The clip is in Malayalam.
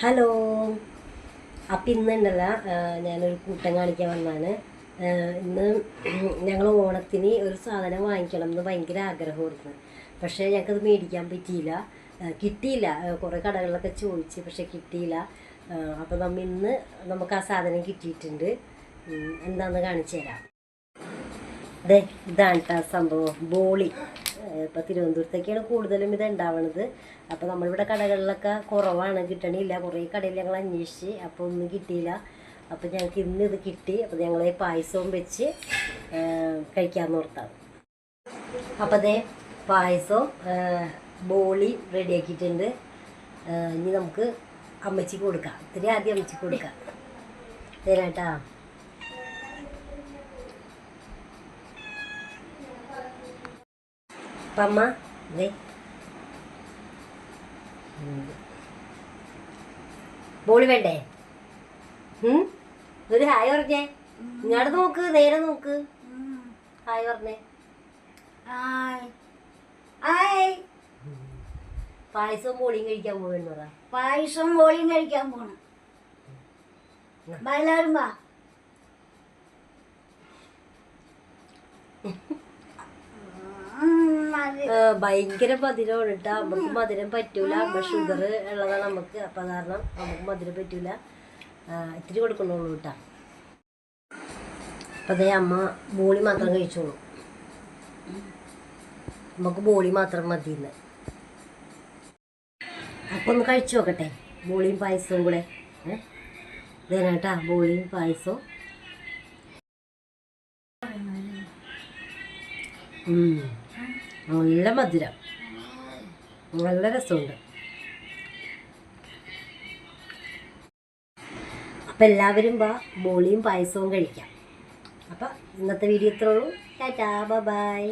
ഹലോ. അപ്പം ഇന്നുണ്ടല്ല ഞാനൊരു കൂട്ടം കാണിക്കാൻ വന്നാണ് ഇന്ന് ഞങ്ങൾ ഓണത്തിന് ഒരു സാധനം വാങ്ങിക്കണം എന്ന് ഭയങ്കര ആഗ്രഹമായിരുന്നു. പക്ഷേ ഞങ്ങൾക്കത് മേടിക്കാൻ പറ്റിയില്ല. കിട്ടിയില്ല. കുറേ കടകളിലൊക്കെ ചോദിച്ച് പക്ഷേ കിട്ടിയില്ല. അപ്പോൾ നമ്മൾ ഇന്ന് നമുക്ക് ആ സാധനം കിട്ടിയിട്ടുണ്ട്. എന്താണെന്ന് കാണിച്ചു തരാം. അതെ ഇതാണ് കേട്ടോ സംഭവം. ബോളി. ഇപ്പം തിരുവനന്തപുരത്തേക്കാണ് കൂടുതലും ഇത് ഉണ്ടാവണത്. അപ്പോൾ നമ്മളിവിടെ കടകളിലൊക്കെ കുറവാണ് കിട്ടണില്ല. കുറേ കടയിൽ ഞങ്ങൾ അന്വേഷിച്ച് അപ്പോൾ ഒന്നും കിട്ടിയില്ല. അപ്പോൾ ഞങ്ങൾക്ക് ഇന്ന് ഇത് കിട്ടി. അപ്പോൾ ഞങ്ങൾ പായസവും വെച്ച് കഴിക്കാൻ ഓർത്താണ്. അപ്പോൾ അതേ പായസവും ബോളി റെഡിയാക്കിയിട്ടുണ്ട് ഇനി നമുക്ക് അമ്മച്ചിക്ക് കൊടുക്കാം. ഇത്തിരി ആദ്യം അമ്മച്ചിക്ക് കൊടുക്കാം. തരാട്ടാ അപ്പം അമ്മ ദേ. ഉം. ബോളി വേണ്ടേ? ഒരു ഹായ് പറഞ്ഞേ. ഇങ്ങോട്ട് നോക്ക് നേരെ നോക്ക്. ഹായ് പറഞ്ഞേ. പായസവും ബോളിയും കഴിക്കാൻ പോകെന്ന് പറ പായസം ബോളിയും കഴിക്കാൻ പോണം. ബാ, എല്ലാവരും വാ. ഭയങ്കര മധുരമാണ് കേട്ടോ. നമുക്ക് മധുരം പറ്റൂല. അമ്മ ഷുഗർ ഉള്ളതാണ് നമുക്ക്. അപ്പം കാരണം നമുക്ക് മധുരം പറ്റൂല. ഇത്തിരി കൊടുക്കണുള്ളൂ കേട്ടോ. അപ്പം അതേ അമ്മ ബോളി മാത്രം കഴിച്ചോളൂ. നമുക്ക് ബോളി മാത്രം മതി ഇന്ന് അപ്പം ഒന്ന് കഴിച്ചു നോക്കട്ടെ. ബോളിയും പായസവും കൂടെ. ഏട്ടാ ബോളിയും പായസവും. ഉം. നല്ല മധുരം. നല്ല രസമുണ്ട്. അപ്പം എല്ലാവരും വാ ബോളിയും പായസവും കഴിക്കാം. അപ്പം ഇന്നത്തെ വീഡിയോ ഇത്രേ ഉള്ളൂ. Tata bye.